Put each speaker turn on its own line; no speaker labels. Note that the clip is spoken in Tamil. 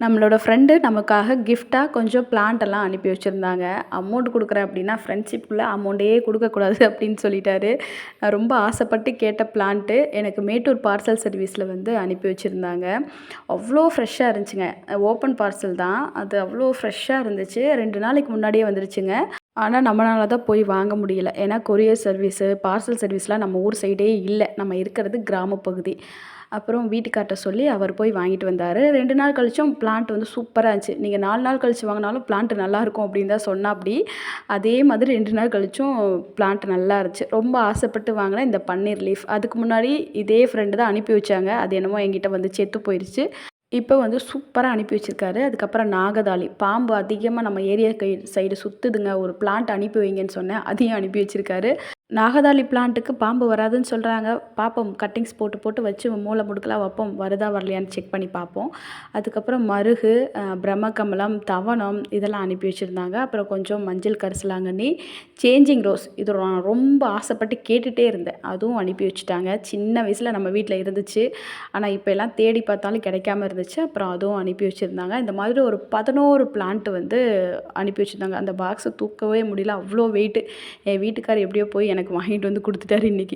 நம்மளோட ஃப்ரெண்டு நமக்காக கிஃப்ட்டாக கொஞ்சம் பிளான்ட்டெல்லாம் அனுப்பி வச்சுருந்தாங்க. அமௌண்ட் கொடுக்குறேன் அப்படின்னா ஃப்ரெண்ட்ஷிப்புக்குள்ள அமௌண்ட்டே கொடுக்கக்கூடாது அப்படின்னு சொல்லிட்டாரு. நான் ரொம்ப ஆசைப்பட்டு கேட்ட பிளான்ட்டு எனக்கு மேட்டூர் பார்சல் சர்வீஸில் வந்து அனுப்பி வச்சுருந்தாங்க. அவ்வளோ ஃப்ரெஷ்ஷாக இருந்துச்சுங்க. ஓப்பன் பார்சல் தான். அது அவ்வளோ ஃப்ரெஷ்ஷாக இருந்துச்சு. ரெண்டு நாளைக்கு முன்னாடியே வந்துருச்சுங்க. ஆனால் நம்மளால தான் போய் வாங்க முடியல. ஏன்னா கொரியர் சர்வீஸு பார்சல் சர்வீஸ்லாம் நம்ம ஊர் சைடே இல்லை. நம்ம இருக்கிறது கிராமப்பகுதி அப்புறம் வீட்டுக்கார்ட்ட சொல்லி அவர் போய் வாங்கிட்டு வந்தார். ரெண்டு நாள் கழிச்சும் பிளான்ட் வந்து சூப்பராக இருந்துச்சு. நீங்கள் நாலு நாள் கழிச்சு வாங்கினாலும் பிளான்ட் நல்லாயிருக்கும் அப்படின்னு தான் சொன்னாப்படி அதே மாதிரி ரெண்டு நாள் கழிச்சும் பிளான்ட் நல்லா இருந்துச்சு. ரொம்ப ஆசைப்பட்டு வாங்கினேன் இந்த பன்னீர் லீஃப் அதுக்கு முன்னாடி இதே ஃப்ரெண்டு தான் அனுப்பி வச்சாங்க. அது என்னமோ என்கிட்ட வந்து செத்து போயிடுச்சு இப்போ வந்து சூப்பராக அனுப்பி வச்சிருக்காரு. அதுக்கப்புறம் நாகதாளி பாம்பு அதிகமாக நம்ம ஏரியா கை சைடு சுற்றுதுங்க ஒரு பிளான்ட் அனுப்பி வைங்கன்னு சொன்னேன். அதையும் அனுப்பி வச்சிருக்காரு. நாகதாளி பிளான்ட்டுக்கு பாம்பு வராதுன்னு சொல்கிறாங்க பார்ப்போம் கட்டிங்ஸ் போட்டு போட்டு வச்சு மூளை முடுக்கலாம் வைப்போம். வருதா வரலையான்னு செக் பண்ணி பார்ப்போம் அதுக்கப்புறம் மருகு பிரம்மகமலம் தவணம் இதெல்லாம் அனுப்பி வச்சுருந்தாங்க. அப்புறம் கொஞ்சம் மஞ்சள் கரிசலாங்கண்ணி சேஞ்சிங் ரோஸ் இது நான் ரொம்ப ஆசைப்பட்டு கேட்டுகிட்டே இருந்தேன். அதுவும் அனுப்பி வச்சுட்டாங்க. சின்ன வயசில் நம்ம வீட்டில் இருந்துச்சு. ஆனால் இப்போ எல்லாம் தேடி பார்த்தாலும் கிடைக்காம இருந்துச்சு. அப்புறம் அதுவும் அனுப்பி வச்சுருந்தாங்க. இந்த மாதிரி ஒரு பதினோரு பிளான்ட் வந்து அனுப்பி வச்சுருந்தாங்க. அந்த பாக்ஸை தூக்கவே முடியல. அவ்வளோ வெயிட்டு என் வீட்டுக்கார் எப்படியோ போய் எனக்கு வாங்கிட்டு வந்து கொடுத்துட்டாரு இன்றைக்கி